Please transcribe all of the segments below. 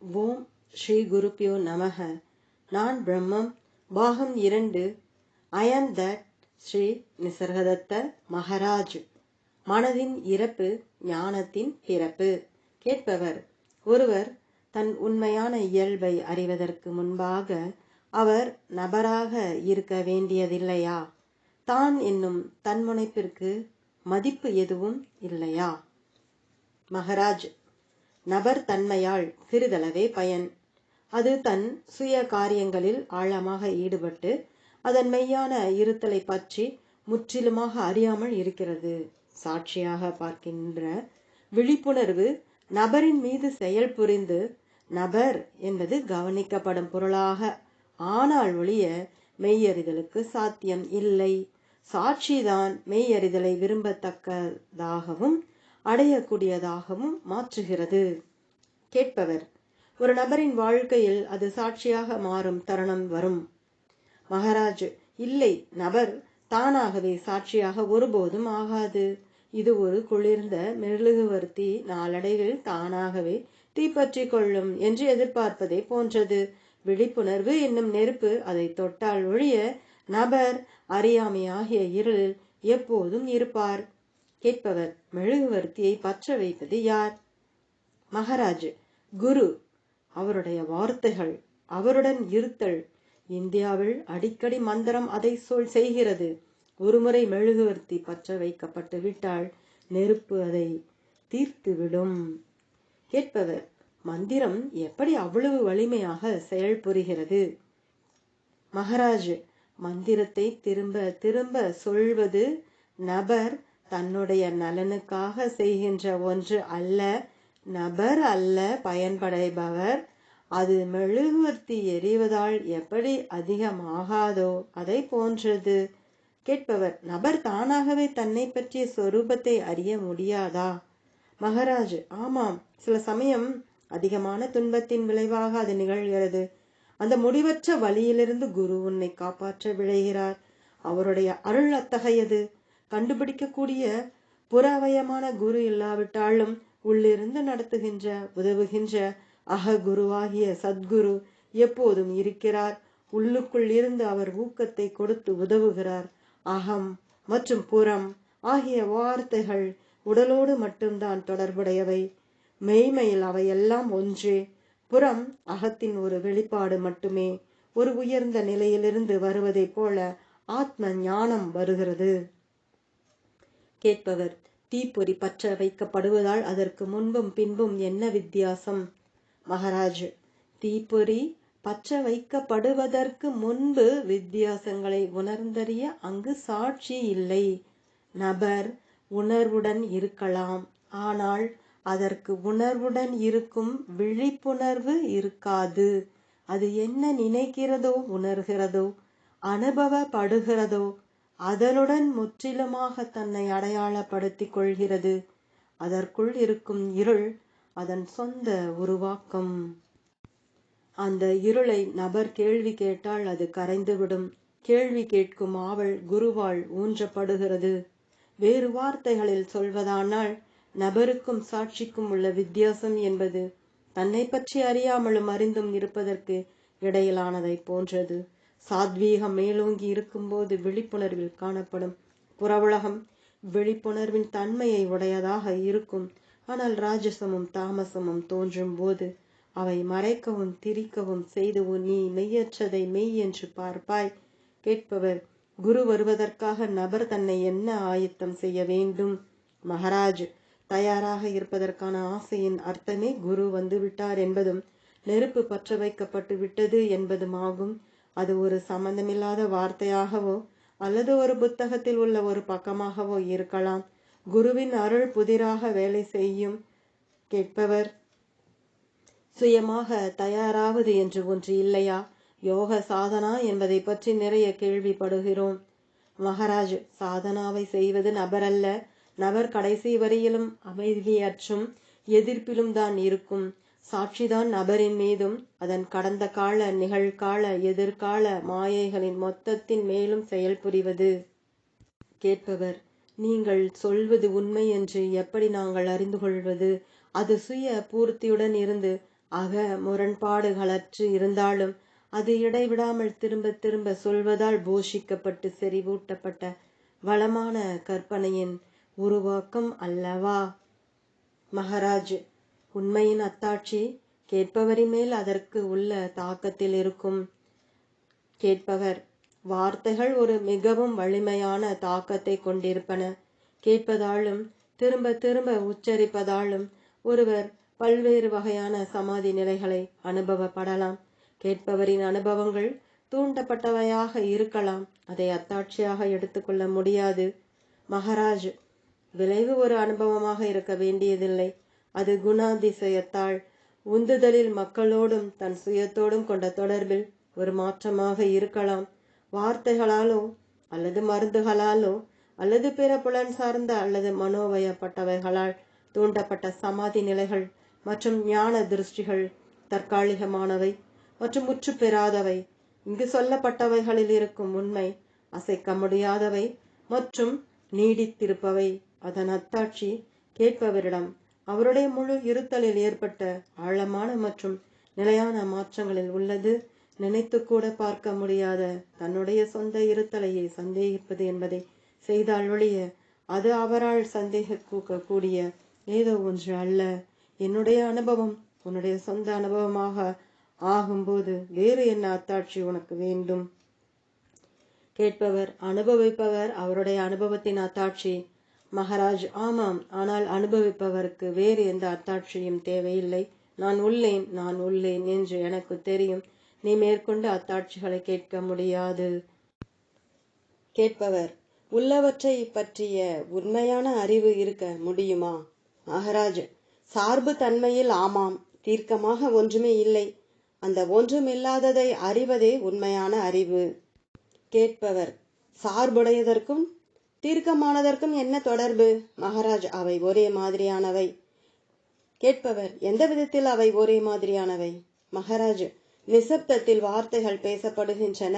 ஓம் ஸ்ரீ குருப்பியோ நமக. நான் பிரம்மம். பாகம் இரண்டு. அயம் தட் ஸ்ரீ நிசர்கதத்த மகராஜ். மனதின் இறப்பு ஞானத்தின் பிறப்பு. கேட்பவர். ஒருவர் தன் உண்மையான இயல்பை அறிவதற்கு முன்பாக அவர் நபராக இருக்க வேண்டியதில்லையா? தான் என்னும் தன்முனைப்பிற்கு மதிப்பு எதுவும் இல்லையா? மகராஜ். நபர் தன்மையால் சிறிதளவே பயன். அது தன் சுய காரியங்களில் ஆழமாக ஈடுபட்டு அதன் மெய்யான இருத்தலை பற்றி முற்றிலுமாக அறியாமல் இருக்கிறது. சாட்சியாக பார்க்கின்ற விழிப்புணர்வு நபரின் மீது செயல் புரிந்து நபர் என்பது கவனிக்கப்படும் பொருளாக ஆனால் ஒழிய மெய்யறிதலுக்கு சாத்தியம் இல்லை. சாட்சிதான் மெய்யறிதலை விரும்பத்தக்கதாகவும் அடையக்கூடியதாகவும் மாற்றுகிறது. கேட்பவர் ஒரு நபரின் வாழ்க்கையில் அது சாட்சியாக மாறும் தருணம் வரும். மகாராஜ் இல்லை நபர் தானாகவே சாட்சியாக ஒருபோதும் ஆகாது. இது ஒரு குளிர்ந்த மெழுகுவர்த்தி நாளடைவில் தானாகவே தீப்பற்றி கொள்ளும் என்று எதிர்பார்ப்பதை போன்றது. விழிப்புணர்வு என்னும் நெருப்பு அதை தொட்டால் ஒழிய நபர் அறியாமை ஆகிய இருளில் எப்போதும் இருப்பார். கேட்பவர் மெழுகுவர்த்தியை பற்ற வைப்பது யார்? மகாராஜ் குரு அவருடைய வார்த்தைகள் அவருடன் இருத்தல். இந்தியாவில் அடிக்கடி மந்திரம் அதை சொல் செய்கிறது. ஒருமுறை மெழுகுவர்த்தி பற்ற வைக்கப்பட்டு விட்டால் நெருப்பு அதை தீர்த்துவிடும். கேட்பவர் மந்திரம் எப்படி அவ்வளவு வலிமையாக செயல்புரிகிறது மகாராஜ் மந்திரத்தை திரும்ப திரும்ப சொல்வது நபர் தன்னுடைய நலனுக்காக செய்கின்ற ஒன்று அல்ல நபர் அல்ல பயன்படைபவர். அது மெழுகுவர்த்தி எரிவதால் எப்படி அதிகமாகாதோ அதை போன்றது. கேட்பவர் நபர் தானாகவே தன்னை பற்றிய சொரூபத்தை அறிய முடியாதா? மகராஜ் ஆமாம் சில சமயம் அதிகமான துன்பத்தின் விளைவாக அது நிகழ்கிறது. அந்த முடிவற்ற வழியிலிருந்து குரு உன்னை காப்பாற்ற விழைகிறார். அவருடைய அருள் அத்தகையது. கண்டுபிடிக்கக்கூடிய புறவயமான குரு இல்லாவிட்டாலும் உள்ளிருந்து நடத்துகின்ற உதவுகின்ற அக குருவாகிய சத்குரு எப்போதும் இருக்கிறார். உள்ளுக்குள் இருந்து அவர் ஊக்கத்தை கொடுத்து உதவுகிறார். அகம் மற்றும் புறம் ஆகிய வார்த்தைகள் உடலோடு மட்டும்தான் தொடர்புடையவை. மெய்மையில் அவையெல்லாம் ஒன்றே. புறம் அகத்தின் ஒரு வெளிப்பாடு மட்டுமே. ஒரு உயர்ந்த நிலையிலிருந்து வருவதைப் போல ஆத்ம ஞானம் வருகிறது. கேட்பவர். தீப்பொறி பற்ற வைக்கப்படுவதால் அதற்கு முன்பும் பின்பும் என்ன வித்தியாசம்? மகாராஜ் தீப்பொறி பற்ற வைக்கப்படுவதற்கு முன்பு வித்தியாசங்களை உணர்ந்தறிய அங்கு சாட்சி இல்லை. நபர் உணர்வுடன் இருக்கலாம். ஆனால் அதற்கு உணர்வுடன் இருக்கும் விழிப்புணர்வு இருக்காது. அது என்ன நினைக்கிறதோ உணர்கிறதோ அனுபவப்படுகிறதோ அதனுடன் முற்றிலுமாக தன்னை அடையாளப்படுத்திக் கொள்கிறது. அதற்குள் இருக்கும் இருள் அதன் சொந்த உருவாக்கம். அந்த இருளை நபர் கேள்வி கேட்டால் அது கரைந்துவிடும். கேள்வி கேட்கும் ஆவல் குருவால் ஊன்றப்படுகிறது. வேறு வார்த்தைகளில் சொல்வதானால் நபருக்கும் சாட்சிக்கும் உள்ள வித்தியாசம் என்பது தன்னை பற்றி அறியாமலும் அறிந்தும் இருப்பதற்கு இடையிலானதை போன்றது. சாத்வீகம் மேலோங்கி இருக்கும்போது விழிப்புணர்வில் காணப்படும். புறவுலகம் விழிப்புணர்வின் தன்மையை உடையதாக இருக்கும். ஆனால் ராஜசமும் தாமசமும் தோன்றும் போது அவை மறைக்கவும் திரிக்கவும் செய்து நீ மெய்யற்றதை மெய் என்று பார்ப்பாய் கேட்பவர் குரு வருவதற்காக நபர் தன்னை என்ன ஆயத்தம் செய்ய வேண்டும் மகாராஜ் தயாராக இருப்பதற்கான ஆசையின் அர்த்தமே குரு வந்து விட்டார் என்பதும் நெருப்பு பற்ற வைக்கப்பட்டு விட்டது என்பதுமாகும். அது ஒரு சம்பந்தமில்லாத வார்த்தையாகவோ அல்லது ஒரு புத்தகத்தில் உள்ள ஒரு பக்கமாகவோ இருக்கலாம். குருவின் அருள் புதிராக வேலை செய்யும் கேட்பவர் சுயமாக தயாராவது என்று ஒன்று இல்லையா? யோக சாதனா என்பதை பற்றி நிறைய கேள்விப்படுகிறோம். மகாராஜ் சாதனாவை செய்வது நபரல்ல. நபர் கடைசி வரையிலும் அமைதியற்றும் எதிர்ப்பிலும் தான் இருக்கும். சாட்சிதான் நபரின் மீதும் அதன் கடந்த கால நிகழ்கால எதிர்கால மாயைகளின் மொத்தத்தின் மேலும் செயல்புரிவது கேட்பவர் நீங்கள் சொல்வது உண்மை என்று எப்படி நாங்கள் அறிந்து கொள்வது? அது சுய பூர்த்தியுடன் இருந்து அக முரண்பாடுகளற்று இருந்தாலும் அது இடைவிடாமல் திரும்ப திரும்ப சொல்வதால் போஷிக்கப்பட்டு செறிவூட்டப்பட்ட வளமான கற்பனையின் உருவாக்கம் அல்லவா? மகாராஜ் உண்மையின் அத்தாட்சி கேட்பவரின் மேல் அதற்கு உள்ள தாக்கத்தில் இருக்கும். கேட்பவர் வார்த்தைகள் ஒரு மிகவும் வலிமையான தாக்கத்தை கொண்டிருப்பன. கேட்பதாலும் திரும்ப திரும்ப உச்சரிப்பதாலும் ஒருவர் பல்வேறு வகையான சமாதி நிலைகளை அனுபவப்படலாம். கேட்பவரின் அனுபவங்கள் தூண்டப்பட்டவையாக இருக்கலாம். அதை அத்தாட்சியாக எடுத்துக்கொள்ள முடியாது. மகராஜ் விளைவு ஒரு அனுபவமாக இருக்க வேண்டியதில்லை. அது குணாதிசயத்தால் உந்துதலில் மக்களோடும் தன் சுயத்தோடும் கொண்ட தொடர்பில் ஒரு மாற்றமாக இருக்கலாம். வார்த்தைகளாலோ அல்லது மருந்துகளாலோ அல்லது பிற புலன் சார்ந்த அல்லது மனோவயப்பட்டவைகளால் தூண்டப்பட்ட சமாதி நிலைகள் மற்றும் ஞான திருஷ்டிகள் தற்காலிகமானவை மற்றும் முற்று பெறாதவை. இங்கு சொல்லப்பட்டவைகளில் இருக்கும் உண்மை அசைக்க முடியாதவை மற்றும் நீடித்திருப்பவை. அதன் அத்தாட்சி கேட்பவரிடம் அவருடைய முழு இருத்தலில் ஏற்பட்ட ஆழமான மற்றும் நிலையான மாற்றங்களில் உள்ளது. நினைத்து கூட பார்க்க முடியாத தன்னுடைய சொந்த இருத்தலையை சந்தேகிப்பது என்பதை செய்தால் ஒழிய அது அவரால் சந்தேகிக்க கூடிய ஏதோ ஒன்று அல்ல. என்னுடைய அனுபவம் உன்னுடைய சொந்த அனுபவமாக ஆகும்போது வேறு என்ன அத்தாட்சி உனக்கு வேண்டும்? கேட்பவர் அனுபவிப்பவர் அவருடைய அனுபவத்தின் அத்தாட்சி மகாராஜ் ஆமாம் ஆனால் அனுபவிப்பவருக்கு வேறு எந்த அத்தாட்சியும் தேவையில்லை. நான் உள்ளேன் நான் உள்ளேன் என்று எனக்கு தெரியும். நீ மேற்கொண்டு அத்தாட்சிகளை கேட்க முடியாது. கேட்பவர் உள்ளவற்றை பற்றிய உண்மையான அறிவு இருக்க முடியுமா? மகாராஜ் சார்பு தன்மையில் ஆமாம் தீர்க்கமாக ஒன்றுமே இல்லை. அந்த ஒன்றுமில்லாததை அறிவதே உண்மையான அறிவு. கேட்பவர் சார்புடையதற்கும் தீர்க்கமானதற்கும் என்ன தொடர்பு? மகாராஜ் அவை ஒரே மாதிரியானவை. கேட்பவர் எந்த விதத்தில் அவை ஒரே மாதிரியானவை? மகாராஜ் நிசப்தத்தில் வார்த்தைகள் பேசப்படுகின்றன.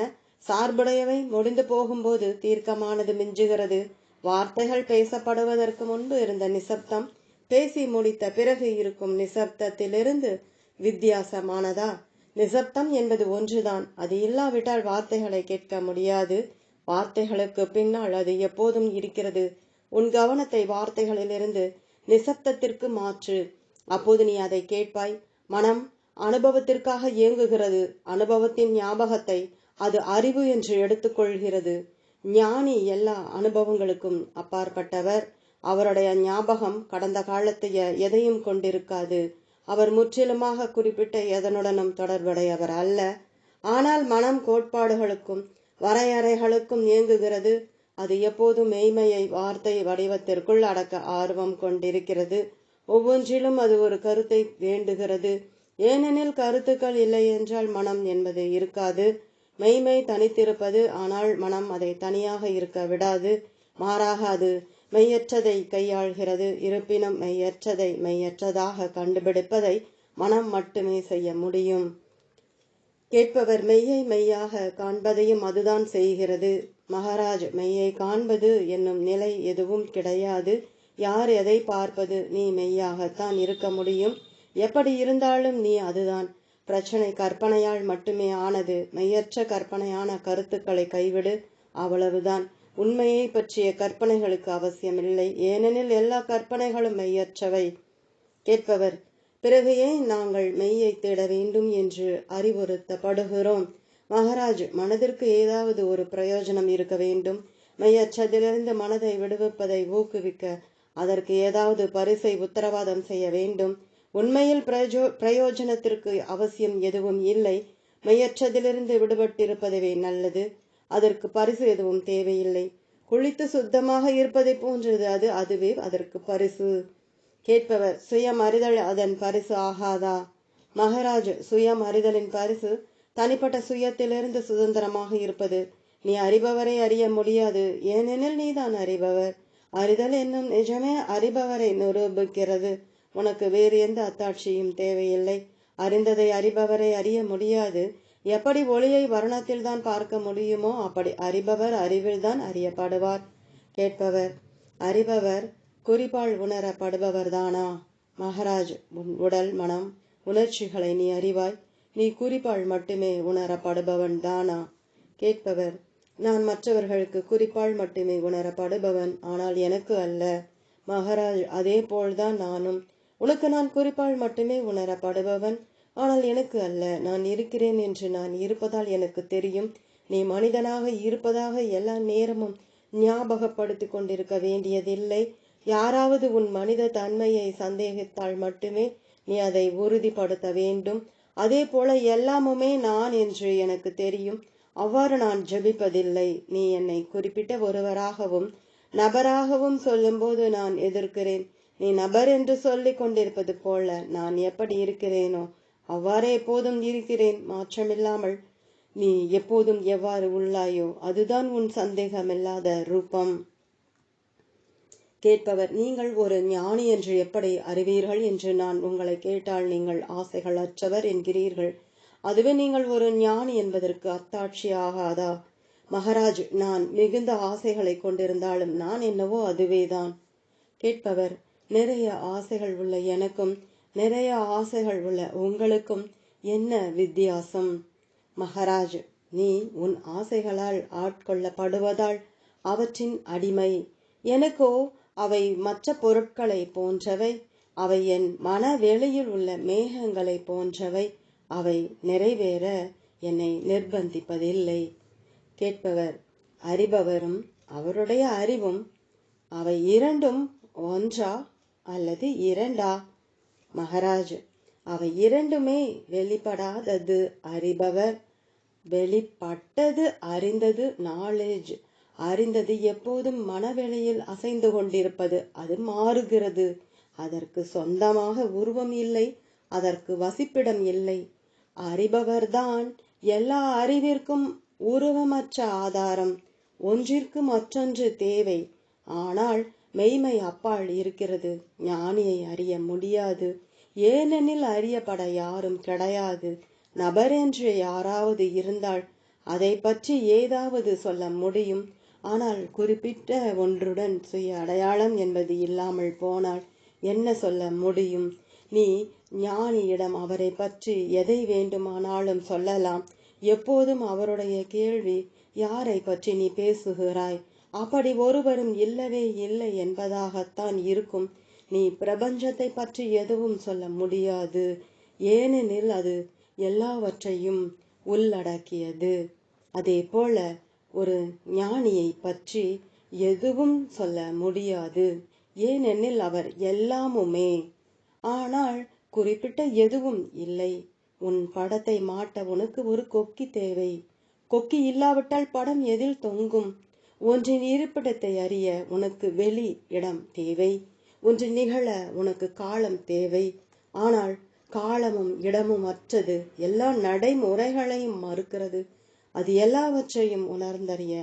சார்புடையவை முடிந்து போகும்போது தீர்க்கமானது மிஞ்சுகிறது. வார்த்தைகள் பேசப்படுவதற்கு முன்பு இருந்த நிசப்தம் பேசி முடித்த பிறகு இருக்கும் நிசப்தத்திலிருந்து வித்தியாசமானதா? நிசப்தம் என்பது ஒன்றுதான். அது இல்லாவிட்டால் வார்த்தைகளை கேட்க முடியாது. வார்த்தைகளுக்கு பின்னால் அது எப்போதும் இருக்கிறது. உன் கவனத்தை வார்த்தைகளிலிருந்து நிசப்தத்திற்கு மாற்று. அப்போது நீ அதை கேட்பாய் மனம் அனுபவத்திற்காக இயங்குகிறது. அனுபவத்தின் ஞாபகத்தை அது அறிவு என்று எடுத்துக்கொள்கிறது ஞானி எல்லா அனுபவங்களுக்கும் அப்பாற்பட்டவர். அவருடைய ஞாபகம் கடந்த காலத்தைய எதையும் கொண்டிருக்காது. அவர் முற்றிலுமாக குறிப்பிட்ட எதனுடனும் தொடர்புடையவர் அல்ல. ஆனால் மனம் கோட்பாடுகளுக்கும் வரையறைகளுக்கும் இயங்குகிறது அது எப்போதும் மெய்மையை வார்த்தை வடிவத்திற்குள் அடக்க ஆர்வம் கொண்டிருக்கிறது. ஒவ்வொன்றிலும் அது ஒரு கருத்தை வேண்டுகிறது. ஏனெனில் கருத்துக்கள் இல்லை என்றால் மனம் என்பது இருக்காது. மெய்மை தனித்திருப்பது ஆனால் மனம் அதை தனியாக இருக்க விடாது. மாறாக அது மெய்யற்றதை கையாள்கிறது. இருப்பினும் மெய்யற்றதை மெய்யற்றதாக கண்டுபிடிப்பதை மனம் மட்டுமே செய்ய முடியும். கேட்பவர் மெய்யை மெய்யாக காண்பதையும் அதுதான் செய்கிறது. மகாராஜ் மெய்யை காண்பது என்னும் நிலை எதுவும் கிடையாது. யார் எதை பார்ப்பது நீ மெய்யாகத்தான் இருக்க முடியும். எப்படி இருந்தாலும் நீ அதுதான். பிரச்சனை கற்பனையால் மட்டுமே ஆனது. மெய்யற்ற கற்பனையான கருத்துக்களை கைவிடு. அவ்வளவுதான். உண்மையை பற்றிய கற்பனைகளுக்கு அவசியமில்லை. ஏனெனில் எல்லா கற்பனைகளும் மெய்யற்றவை. கேட்பவர் பிறகு ஏன் நாங்கள் மெய்யை தேட வேண்டும் என்று அறிவுறுத்தப்படுகிறோம். மகாராஜ் மனதிற்கு ஏதாவது ஒரு பிரயோஜனம் இருக்க வேண்டும். மெய்யச்சதிலிருந்து மனதை விடுவிப்பதை ஊக்குவிக்க அதற்கு ஏதாவது பரிசை உத்தரவாதம் செய்ய வேண்டும். உண்மையில் பிரயோ பிரயோஜனத்திற்கு அவசியம் எதுவும் இல்லை. மெய்யற்றதிலிருந்து விடுபட்டிருப்பதுவே நல்லது. அதற்கு பரிசு எதுவும் தேவையில்லை. குளித்து சுத்தமாக இருப்பதை போன்றது அது அதுவே அதற்கு பரிசு. கேட்பவர் சுயம் அறிதல் அதன் பரிசு ஆகாதா? மகராஜ் சுயம் அறிதலின் பரிசு தனிப்பட்ட சுயத்திலிருந்து சுதந்திரமாக இருப்பது. நீ அறிபவரை அறிய முடியாது. ஏனெனில் நீதான் அறிபவர். அறிதல் என்னும் நிஜமே அறிபவரை நிரூபிக்கிறது. உனக்கு வேறு எந்த அத்தாட்சியும் தேவையில்லை. அறிந்ததை அறிபவரை அறிய முடியாது. எப்படி ஒளியை வர்ணத்தில் தான் பார்க்க முடியுமோ அப்படி அறிபவர் அறிவில்தான் அறியப்படுவார். கேட்பவர் அறிபவர் குறிப்பால் உணரப்படுபவர் தானா உன் உடல் மனம் உணர்ச்சிகளை நீ அறிவாய். நீ குறிப்பால் மட்டுமே உணரப்படுபவன் தானா கேட்பவர் நான் மற்றவர்களுக்கு குறிப்பால் மட்டுமே உணரப்படுபவன் ஆனால் எனக்கு அல்ல. மகராஜ் அதே போல்தான் நானும். உனக்கு நான் குறிப்பால் மட்டுமே உணரப்படுபவன் ஆனால் எனக்கு அல்ல. நான் இருக்கிறேன் என்று நான் இருப்பதால் எனக்கு தெரியும். நீ மனிதனாக இருப்பதாக எல்லா நேரமும் ஞாபகப்படுத்திக் கொண்டிருக்க வேண்டியதில்லை. யாராவது உன் மனித தன்மையை சந்தேகித்தால் மட்டுமே நீ அதை உறுதிப்படுத்த வேண்டும். அதே போல எல்லாமுமே நான் என்று எனக்கு தெரியும். அவ்வாறு நான் ஜெபிப்பதில்லை. நீ என்னை குறிப்பிட்ட ஒருவராகவும் நபராகவும் சொல்லும்போது நான் எதிர்க்கிறேன். நீ நபர் என்று சொல்லிக் கொண்டிருப்பது போல நான் எப்படி இருக்கிறேனோ அவ்வாறே எப்போதும் இருக்கிறேன். மாற்றமில்லாமல் நீ எப்போதும் எவ்வாறு உள்ளாயோ அதுதான் உன் சந்தேகமில்லாத ரூபம். கேட்பவர் நீங்கள் ஒரு ஞானி என்று எப்படி அறிவீர்கள்? என்று நான் உங்களை கேட்டால் நீங்கள் ஆசைகள் அற்றவர் என்கிறீர்கள். அதுவே நீங்கள் ஒரு ஞானி என்பதற்கு அத்தாட்சியாகாதா? மகாராஜ் நான் மிகுந்த ஆசைகளை கொண்டிருந்தாலும் நான் என்னவோ அதுவேதான். கேட்பவர் நிறைய ஆசைகள் உள்ள எனக்கும் நிறைய ஆசைகள் உள்ள உங்களுக்கும் என்ன வித்தியாசம்? மகாராஜ் நீ உன் ஆசைகளால் ஆட்கொள்ளப்படுவதால் அவற்றின் அடிமை. எனக்கோ அவை மற்ற பொருட்களை போன்றவை அவை என் மனவெளியில் உள்ள மேகங்களை போன்றவை அவை நிறைவேற என்னை நிர்பந்திப்பதில்லை. கேட்பவர் அறிபவரும் அவருடைய அறிவும் அவை இரண்டும் ஒன்றா அல்லது இரண்டா? மகராஜ் அவை இரண்டுமே வெளிப்படாதது அறிபவர் வெளிப்பட்டது அறிந்தது நாலேஜ் அறிந்தது எப்போதும் மனவெளியில் அசைந்து கொண்டிருப்பது அது மாறுகிறது. அதற்கு சொந்தமாக உருவம் இல்லை அதற்கு வசிப்பிடம் இல்லை. அறிபவர்தான் எல்லா அறிவிற்கும் உருவமற்ற ஆதாரம் ஒன்றிற்கு மற்றொன்று தேவை. ஆனால் மெய்மை அப்பால் இருக்கிறது ஞானியை அறிய முடியாது. ஏனெனில் அறியப்பட யாரும் கிடையாது. நபர் என்று யாராவது இருந்தால் அதை பற்றி ஏதாவது சொல்ல முடியும். ஆனால் குறிப்பிட்ட ஒன்றுடன் சுய அடையாளம் என்பது இல்லாமல் போனால் என்ன சொல்ல முடியும்? நீ ஞானியிடம் அவரை பற்றி எதை வேண்டுமானாலும் சொல்லலாம். எப்போதும் அவருடைய கேள்வி யாரை பற்றி நீ பேசுகிறாய்? அப்படி ஒருவரும் இல்லவே இல்லை என்பதாகத்தான் இருக்கும். நீ பிரபஞ்சத்தை பற்றி எதுவும் சொல்ல முடியாது. ஏனெனில் அது எல்லாவற்றையும் உள்ளடக்கியது. அதே போல ஒரு ஞானியை பற்றி எதுவும் சொல்ல முடியாது. ஏனெனில் அவர் எல்லாமுமே. ஆனால் குறிப்பிட்ட எதுவும் இல்லை. உன் படத்தை மாட்ட உனக்கு ஒரு கொக்கி தேவை. கொக்கி இல்லாவிட்டால் படம் எதில் தொங்கும்? ஒன்றின் இருப்பிடத்தை அறிய உனக்கு வெளி இடம் தேவை. ஒன்று நிகழ உனக்கு காலம் தேவை. ஆனால் காலமும் இடமும் அற்றது. எல்லா நடைமுறைகளையும் மறுக்கிறது. அது எல்லாவற்றையும் உணர்ந்தறிய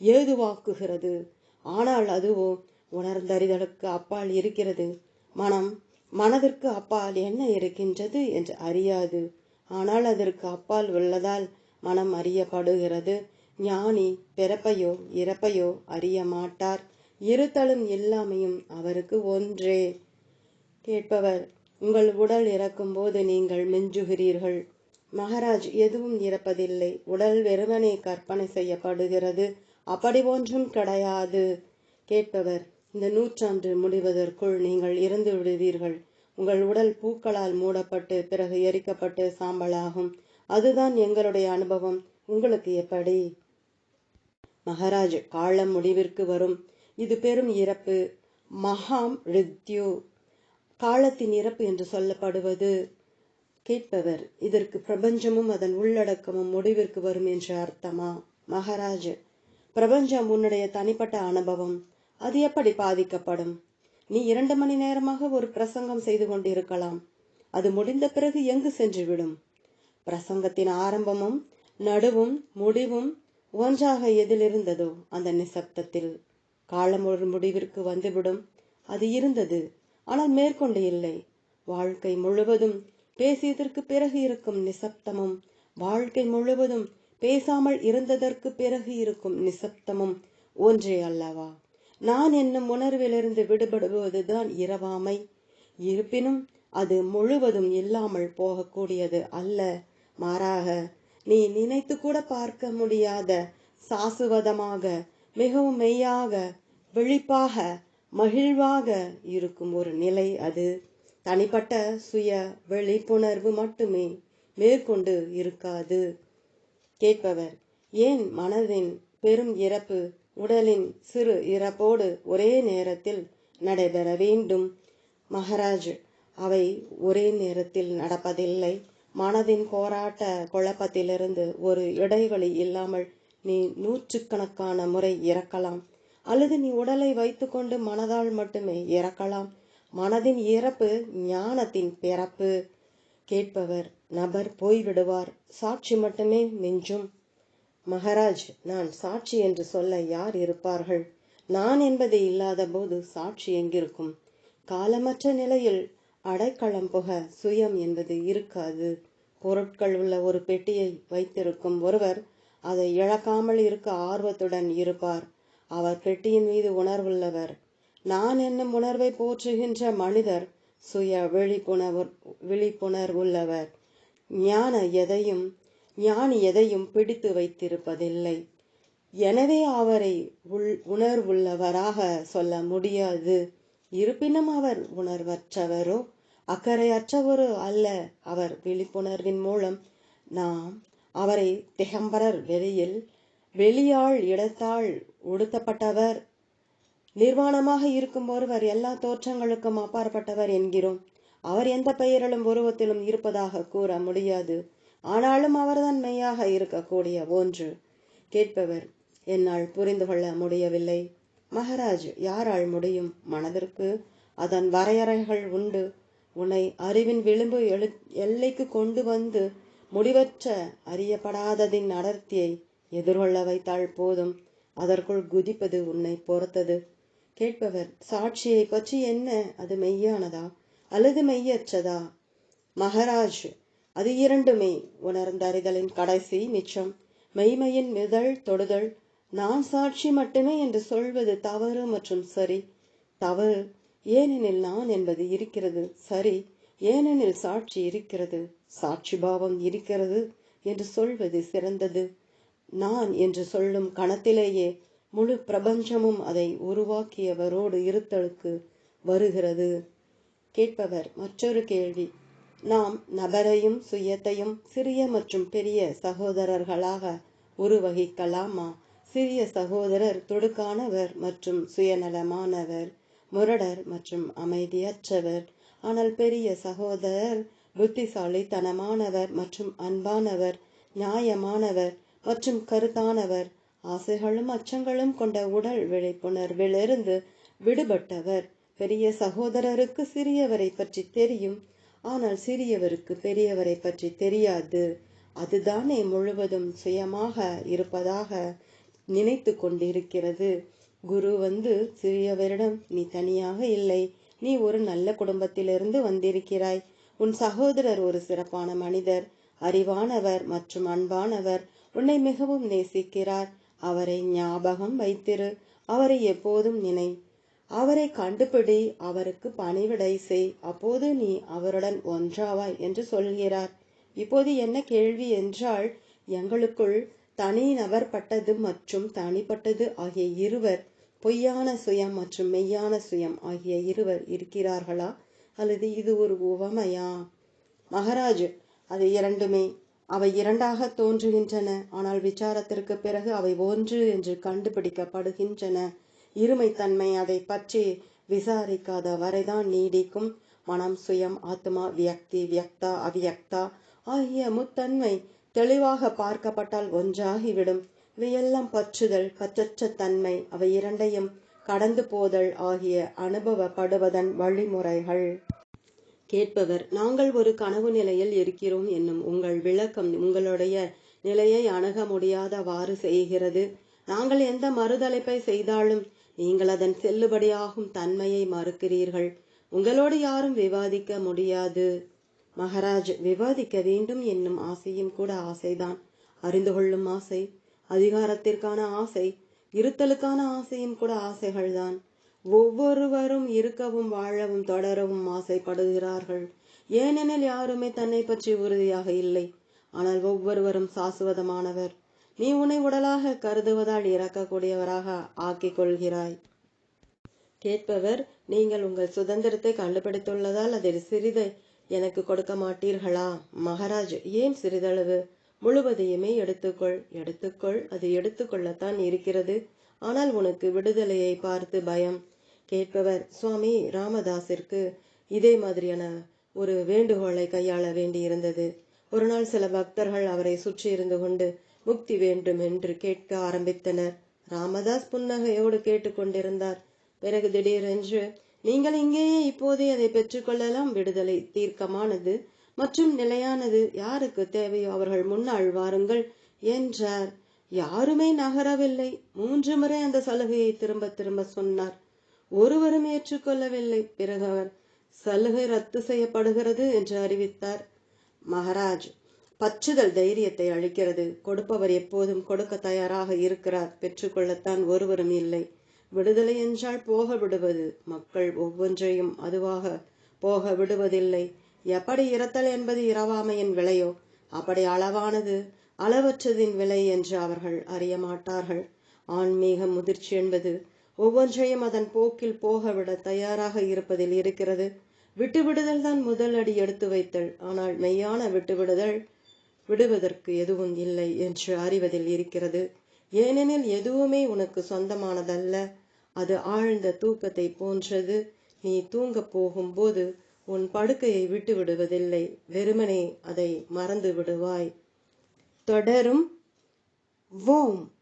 ஏதுவாக்குகிறது. ஆனால் அதுவோ உணர்ந்தறிதலுக்கு அப்பால் இருக்கிறது. மனம் மனதிற்கு அப்பால் என்ன இருக்கின்றது என்று அறியாது. ஆனால் அதற்கு அப்பால் உள்ளதால் மனம் அறியப்படுகிறது. ஞானி பிறப்பையோ இறப்பையோ அறிய மாட்டார். இருத்தலும் இல்லாமையும் அவருக்கு ஒன்றே. கேட்பவர் உங்கள் உடல் இறக்கும்போது நீங்கள் மிஞ்சுகிறீர்கள். மகராஜ் எதுவும் இறப்பதில்லை உடல் வெறுமனே கற்பனை செய்யப்படுகிறது. அப்படி ஒன்றும் கிடையாது. கேட்பவர் இந்த நூற்றாண்டு முடிவதற்குள் நீங்கள் இறந்து விடுவீர்கள். உங்கள் உடல் பூக்களால் மூடப்பட்டு பிறகு எரிக்கப்பட்டு சாம்பலாகும். அதுதான் எங்களுடைய அனுபவம். உங்களுக்கு எப்படி? மகாராஜ் காலம் முடிவிற்கு வரும். இது பெரும் இறப்பு. மகாம் ரித்யு. காலத்தின் இறப்பு என்று சொல்லப்படுவது கேட்பவர் இதற்கு பிரபஞ்சமும் அதன் உள்ளடக்கமும் முடிவிற்கு வரும் என்று அர்த்தமா? மகாராஜ் பிரபஞ்சம் உன்னுடைய தனிப்பட்ட அனுபவம் அது எப்படி பாதிக்கப்படும்? நீ இரண்டு மணி நேரமாக ஒரு பிரசங்கம் செய்து கொண்டிருக்கலாம். அது முடிந்த பிறகு எங்கு சென்றுவிடும்? பிரசங்கத்தின் ஆரம்பமும் நடுவும் முடிவும் ஒன்றாக எதில் இருந்ததோ அந்த நிசப்தத்தில்? காலம் ஒரு முடிவிற்கு வந்துவிடும். அது இருந்தது ஆனால் மேற்கொண்டு இல்லை. வாழ்க்கை முழுவதும் பேசியதற்கு பிறகு இருக்கும் நிசப்தமும் வாழ்க்கை முழுவதும் பேசாமல் இருந்ததற்கு பிறகு இருக்கும் நிசப்தமும் ஒன்றே அல்லவா? நான் என்னும் உணர்விலிருந்து விடுபடுவதுதான் இரவாமை. இருப்பினும் அது முழுவதும் இல்லாமல் போகக்கூடியது அல்ல. மாறாக நீ நினைத்து கூட பார்க்க முடியாத சாசுவதமாக மிகவும் மெய்யாக விழிப்பாக மகிழ்வாக இருக்கும் ஒரு நிலை அது. தனிப்பட்ட சுய விழிப்புணர்வு மட்டுமே மேற்கொண்டு இருக்காது. கேட்பவர் ஏன் மனதின் பெரும் இறப்பு உடலின் சிறு இறப்போடு ஒரே நேரத்தில் நடைபெற வேண்டும்? மகாராஜ் அவை ஒரே நேரத்தில் நடப்பதில்லை. மனதின் போராட்ட குழப்பத்திலிருந்து ஒரு இடைவெளி இல்லாமல் நீ நூற்றுக்கணக்கான முறை இறக்கலாம். அல்லது நீ உடலை வைத்துக்கொண்டு மனதால் மட்டுமே இறக்கலாம். மனதின் இறப்பு ஞானத்தின் பிறப்பு. கேட்பவர் நபர் போய்விடுவார். சாட்சி மட்டுமே மிஞ்சும் மகராஜ் நான் சாட்சி என்று சொல்ல யார் இருப்பார்கள்? நான் என்பது இல்லாத போது சாட்சி எங்கிருக்கும்? காலமற்ற நிலையில் அடைக்கலம் புக சுயம் என்பது இருக்காது. பொருட்கள் உள்ள ஒரு பெட்டியை வைத்திருக்கும் ஒருவர் அதை இழக்காமல் இருக்க ஆர்வத்துடன் இருப்பார். அவர் பெட்டியின் மீது உணர்வுள்ளவர். நான் என்னும் உணர்வை போற்றுகின்ற மனிதர் சுய விழிப்புணர்வு விழிப்புணர்வுள்ளவர். ஞான எதையும் ஞானி எதையும் பிடித்து வைத்திருப்பதில்லை. எனவே அவரை உள் உணர்வுள்ளவராக சொல்ல முடியாது. இருப்பினும் அவர் உணர்வற்றவரோ அக்கறையற்றவரோ அல்ல. அவர் விழிப்புணர்வின் மூலம் நாம் அவரை திகம்பரர் வெளியில் வெளியாள் இடத்தால் உடுத்தப்பட்டவர் நிர்வாணமாக இருக்கும் ஒருவர் எல்லா தோற்றங்களுக்கும் அப்பாற்பட்டவர் என்கிறோம். அவர் எந்த பெயரிலும் உருவத்திலும் இருப்பதாக கூற முடியாது. ஆனாலும் அவர்தான் மெய்யாக இருக்கக்கூடிய ஒன்று. கேட்பவர் என்னால் புரிந்து கொள்ள முடியவில்லை. மகராஜ் யாரால் முடியும்? மனதிற்கு அதன் வரையறைகள் உண்டு. உன்னை அறிவின் விளிம்பு எழு எல்லைக்கு கொண்டு வந்து முடிவற்ற அறியப்படாததின் அடர்த்தியை எதிர்கொள்ள வைத்தால் போதும். அதற்குள் குதிப்பது உன்னை பொறுத்தது. கேட்பவர் சாட்சியை பற்றி என்ன? அது மெய்யானதா? அல்லது மெய்யற்றதா? மகராஜ் அது இரண்டுமே. உணர்ந்தறிதலின் கடைசி மிச்சம். மெய்மையின் மிதழ் தொடுதல். நான் சாட்சி மட்டுமே என்று சொல்வது தவறு மற்றும் சரி. தவறு. ஏனெனில் நான் என்பது இருக்கிறது. சரி. ஏனெனில் சாட்சி இருக்கிறது. சாட்சி பாவம் இருக்கிறது என்று சொல்வது சிறந்தது. நான் என்று சொல்லும் கணத்திலேயே முழு பிரபஞ்சமும் அதை உருவாக்கியவரோடு இருத்தலுக்கு வருகிறது. கேட்பவர் மற்றொரு கேள்வி. நாம் நபரையும் சுயத்தையும் சிறிய மற்றும் பெரிய சகோதரர்களாக உருவகிக்கலாமா? சிறிய சகோதரர் துடுக்கானவர் மற்றும் சுயநலமானவர் முரடர் மற்றும் அமைதியற்றவர். ஆனால் பெரிய சகோதரர் புத்திசாலித்தனமானவர் மற்றும் அன்பானவர் நியாயமானவர் மற்றும் கருத்தானவர். ஆசைகளும் அச்சங்களும் கொண்ட உடல் விழிப்புணர்விலிருந்து விடுபட்டவர். பெரிய சகோதரருக்கு சிறியவரை பற்றி தெரியும். ஆனால் சிறியவருக்கு பெரியவரை பற்றி தெரியாது. அதுதானே முழுவதும் சுயமாக இருப்பதாக நினைத்து கொண்டிருக்கிறது. குரு வந்து சிறியவரிடம் நீ தனியாக இல்லை. நீ ஒரு நல்ல குடும்பத்திலிருந்து வந்திருக்கிறாய். உன் சகோதரர் ஒரு சிறப்பான மனிதர் அறிவானவர் மற்றும் அன்பானவர். உன்னை மிகவும் நேசிக்கிறார். அவரை ஞாபகம் வைத்திரு. அவரை எப்போதும் நினை. அவரை கண்டுபிடி. அவருக்கு பணிவிடை செய். அப்போது நீ அவருடன் ஒன்றாவாய் என்று சொல்கிறார். இப்போது என்ன கேள்வி என்றால் எங்களுக்குள் தனி நபர் பட்டது மற்றும் தனிப்பட்டது ஆகிய இருவர் பொய்யான சுயம் மற்றும் மெய்யான சுயம் ஆகிய இருவர் இருக்கிறார்களா? அல்லது இது ஒரு உவமையா? மகராஜு அது இரண்டுமே. அவை இரண்டாக தோன்றுகின்றன. ஆனால் விசாரத்திற்கு பிறகு அவை ஒன்று என்று கண்டுபிடிக்கப்படுகின்றன. இருமைத்தன்மை அதை பற்றி விசாரிக்காத வரைதான் நீடிக்கும் மனம் சுயம் ஆத்மா வியக்தி வியக்தா அவியக்தா ஆகிய முத்தன்மை தெளிவாக பார்க்கப்பட்டால் ஒன்றாகிவிடும். இவையெல்லாம் பற்றுதல் பற்றற்ற தன்மை. அவை இரண்டையும் கடந்து போதல் ஆகிய அனுபவப்படுவதன் வழிமுறைகள். கேட்பவர் நாங்கள் ஒரு கனவு நிலையில் இருக்கிறோம் என்னும் உங்கள் விளக்கம் உங்களுடைய நிலையை அணுக முடியாதவாறு செய்கிறது. நாங்கள் எந்த மறுதலைப்பை செய்தாலும் நீங்கள் அதன் செல்லுபடியாகும் தன்மையை மறுக்கிறீர்கள். உங்களோடு யாரும் விவாதிக்க முடியாது. மகாராஜ் விவாதிக்க வேண்டும் என்னும் ஆசையும் கூட ஆசைதான். அறிந்து கொள்ளும் ஆசை அதிகாரத்திற்கான ஆசை இருத்தலுக்கான ஆசையும் கூட ஆசைகள்தான். ஒவ்வொருவரும் இருக்கவும் வாழவும் தொடரவும் ஆசைப்படுகிறார்கள். ஏனெனில் யாருமே தன்னை பற்றி உறுதியாக இல்லை. ஆனால் ஒவ்வொருவரும் சாசுவதமானவர் நீ உன்னை உடலாக கருதுவதால் இறக்கக்கூடியவராக ஆக்கிக் கொள்கிறாய் கேட்பவர் நீங்கள் உங்கள் சுதந்திரத்தை கண்டுபிடித்துள்ளதால் அதில் சிறிதை எனக்கு கொடுக்க மாட்டீர்களா? மகாராஜ் ஏன் சிறிதளவு? முழுவதையுமே எடுத்துக்கொள் எடுத்துக்கொள் அது எடுத்துக்கொள்ளத்தான் இருக்கிறது. ஆனால் உனக்கு விடுதலையை பார்த்து பயம். கேட்பவர் சுவாமி ராமதாஸிற்கு இதே மாதிரியான ஒரு வேண்டுகோளை கையாள வேண்டியிருந்தது. ஒரு நாள் சில பக்தர்கள் அவரை சுற்றி இருந்து கொண்டு முக்தி வேண்டும் என்று கேட்க ஆரம்பித்தனர். ராமதாஸ் புன்னகையோடு கேட்டுக்கொண்டிருந்தார் பிறகு திடீரென்று நீங்கள் இங்கேயே இப்போதே அதை பெற்றுக்கொள்ளலாம் விடுதலை தீர்க்கமானது மற்றும் நிலையானது யாருக்கு தேவையோ அவர்கள் முன்னாள் வாருங்கள் என்றார். யாருமே நகரவில்லை. மூன்று முறை அந்த சலுகையை திரும்ப திரும்ப சொன்னார். ஒருவரும் ஏற்றுக்கொள்ளவில்லை. பிறகு அவர் சலுகை ரத்து செய்யப்படுகிறது என்று அறிவித்தார். மகாராஜ் பற்றுதல் தைரியத்தை அளிக்கிறது. கொடுப்பவர் எப்போதும் கொடுக்க தயாராக இருக்கிறார். பெற்றுக்கொள்ளத்தான் ஒருவரும் இல்லை. விடுதலை என்றால் போக விடுவது மக்கள் ஒவ்வொன்றையும் அதுவாக போக விடுவதில்லை. எப்படி இரத்தல் என்பது இரவாமையின் விலையோ அப்படி அளவானது அளவற்றதின் விலை என்று அவர்கள் அறிய மாட்டார்கள். ஆன்மீக முதிர்ச்சி என்பது ஒவ்வொன்றையும் அதன் போக்கில் போகவிட தயாராக இருப்பதில் இருக்கிறது. விட்டுவிடுதல் தான் முதல் அடி எடுத்து வைத்தல். ஆனால் மெய்யான விட்டுவிடுதல் விடுவதற்கு எதுவும் இல்லை என்று அறிவதில் இருக்கிறது. ஏனெனில் எதுவுமே உனக்கு சொந்தமானதல்ல. அது ஆழ்ந்த தூக்கத்தை போன்றது. நீ தூங்கப் போகும்போது உன் படுக்கையை விட்டு விடுவதில்லை வெறுமனே அதை மறந்து விடுவாய் தொடரும். ஓம்.